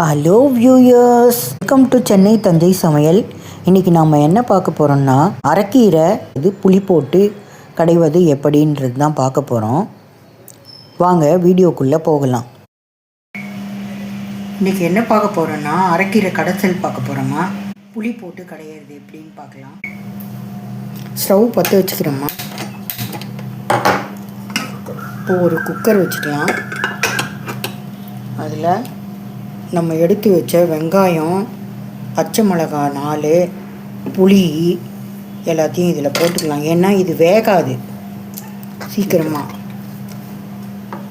Hello viewers welcome to Chennai Thanjai சமையல் இன்றைக்கி நாம் என்ன பார்க்க போகிறோம்னா அரைக்கீரை இது புளி போட்டு கடைவது எப்படின்றது தான் பார்க்க போகிறோம் வாங்க வீடியோக்குள்ளே போகலாம். இன்றைக்கி என்ன பார்க்க போகிறோன்னா அரைக்கீரை கடைசல் பார்க்க போகிறோமா புளி போட்டு கடையிறது எப்படின்னு பார்க்கலாம். ஸ்டவ் பற்ற வச்சுக்கிறோமா இப்போ ஒரு குக்கர் வச்சுக்கலாம். அதில் நம்ம எடுத்து வச்ச வெங்காயம் பச்சை மிளகாய் நாலு புளி எல்லாத்தையும் இதில் போட்டுக்கலாம். ஏன்னா இது வேகாது. சீக்கிரமாக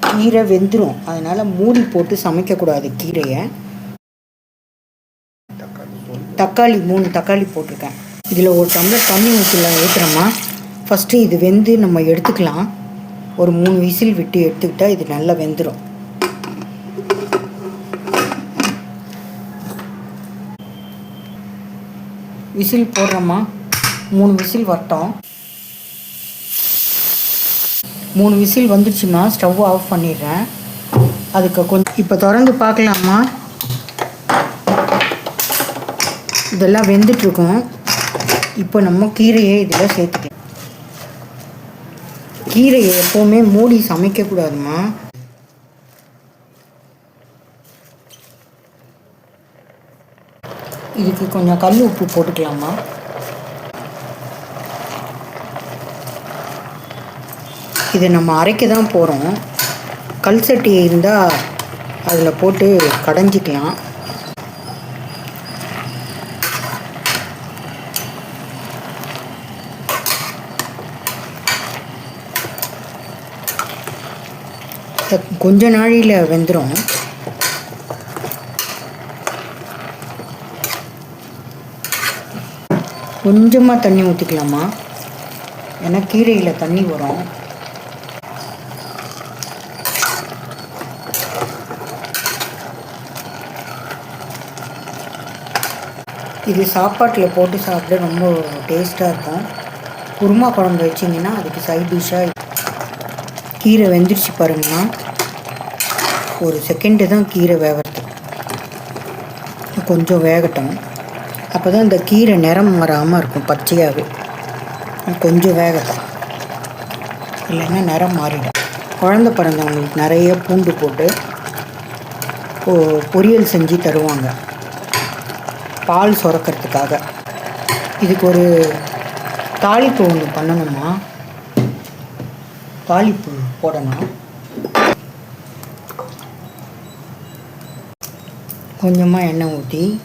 கீரை வெந்துடும் அதனால் மூடி போட்டு சமைக்கக்கூடாது கீரையை. தக்காளி மூணு தக்காளி போட்டிருக்கேன். இதில் ஒரு டம்ளர் தண்ணி ஊற்றிலாம் ஊற்றுறோமா ஃபஸ்ட்டு இது வெந்து நம்ம எடுத்துக்கலாம். ஒரு மூணு விசில் விட்டு எடுத்துக்கிட்டால் இது நல்லா வெந்துடும் விசில் போடுறோமா மூணு விசில் வரட்டும். மூணு விசில் வந்துடுச்சுன்னா ஸ்டவ் ஆஃப் பண்ணிடுறேன். அதுக்கு கொஞ்சம் இப்போ திறந்து பார்க்கலாமா? இதெல்லாம் வெந்துட்டுருக்கும். இப்போ நம்ம கீரையை இதில் சேர்த்துக்கலாம். கீரையை எப்போவுமே மூடி சமைக்கக்கூடாதுமா இதுக்கு கொஞ்சம் கல் உப்பு போட்டுக்கலாமா? இதை நம்ம அரைக்க தான் போகிறோம் கல் சட்டி இருந்தால் அதில் போட்டு கடைஞ்சிக்கலாம். கொஞ்ச நாழியில் வெந்துடும் கொஞ்சமாக தண்ணி ஊற்றிக்கலாமா ஏன்னா கீரையில் தண்ணி வரும். இது சாப்பாட்டில் போட்டு சாப்பிட ரொம்ப டேஸ்ட்டாக இருக்கும். குருமா குழம்பு வச்சிங்கன்னா அதுக்கு சைட் டிஷ்ஷாக கீரை வெந்துருச்சு பாருங்கண்ணா ஒரு செகண்டு தான் கீரை வேகிறது கொஞ்சம் வேகட்டும். அப்போ தான் இந்த கீரை நிறம் மாறாமல் இருக்கும் பச்சையாகவே கொஞ்சம் வேகட்டும் இல்லைன்னா நிறம் மாறிடும். குழந்த பிறந்தவங்களுக்கு நிறைய பூண்டு போட்டு பொ- பொரியல் செஞ்சு தருவாங்க. பால் சுரக்கிறதுக்காக. இதுக்கு ஒரு தாளிப்பு ஒன்று பண்ணணுமா? தாளிப்பு போடணும். கொஞ்சமாக எண்ணெய் ஊற்றி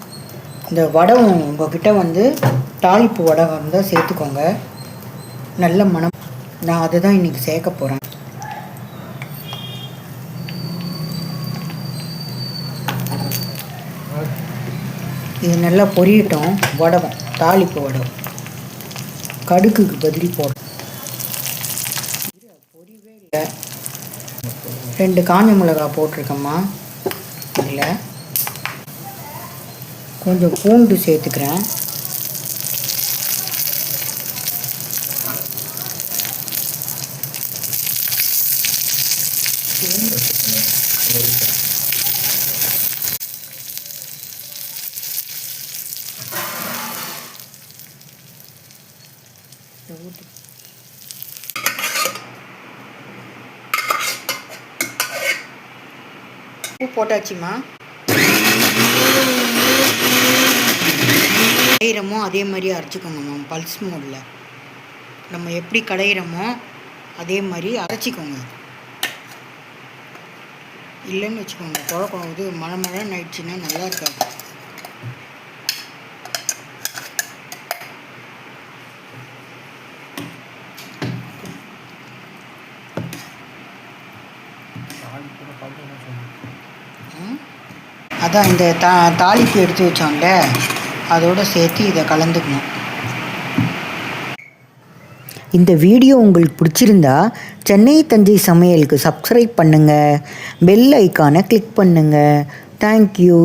இந்த வடகம் உங்ககிட்ட வந்து தாளிப்பு வடகம் இருந்தால் சேர்த்துக்கோங்க. நல்ல மனம் நான் அதை தான் இன்றைக்கி சேர்க்க போகிறேன் இது நல்லா பொரியட்டும். வடகம் தாளிப்பு வடகம் கடுக்குக்கு பதில் போடும் பொரியவே இல்லை. ரெண்டு காஞ்ச மிளகா போட்டிருக்கம்மா. இல்லை. கொஞ்சம் பூண்டு சேர்த்துக்கிறேன். போட்டாச்சுமா? கடையிறமோ அதே மாதிரி அரைச்சிக்கோங்கம்மா பல்ஸ் மோடில் நம்ம எப்படி கடையிறமோ அதே மாதிரி அரைச்சிக்கோங்க. இல்லைன்னு வச்சுக்கோங்க. குழப்பம் இது மழை மழைன்னு ஆயிடுச்சுன்னா நல்லா இருக்காது? அதான் இந்த தா தாளிப்பு எடுத்து வச்சோம்ல. அதோடு சேர்த்து இதை கலந்துக்கணும். இந்த வீடியோ உங்களுக்கு பிடிச்சிருந்தா சென்னை தஞ்சை சமையலுக்கு சப்ஸ்கிரைப் பண்ணுங்கள் பெல் ஐக்கானை கிளிக் பண்ணுங்கள் தேங்க்யூ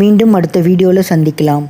மீண்டும் அடுத்த வீடியோவில் சந்திக்கலாம்.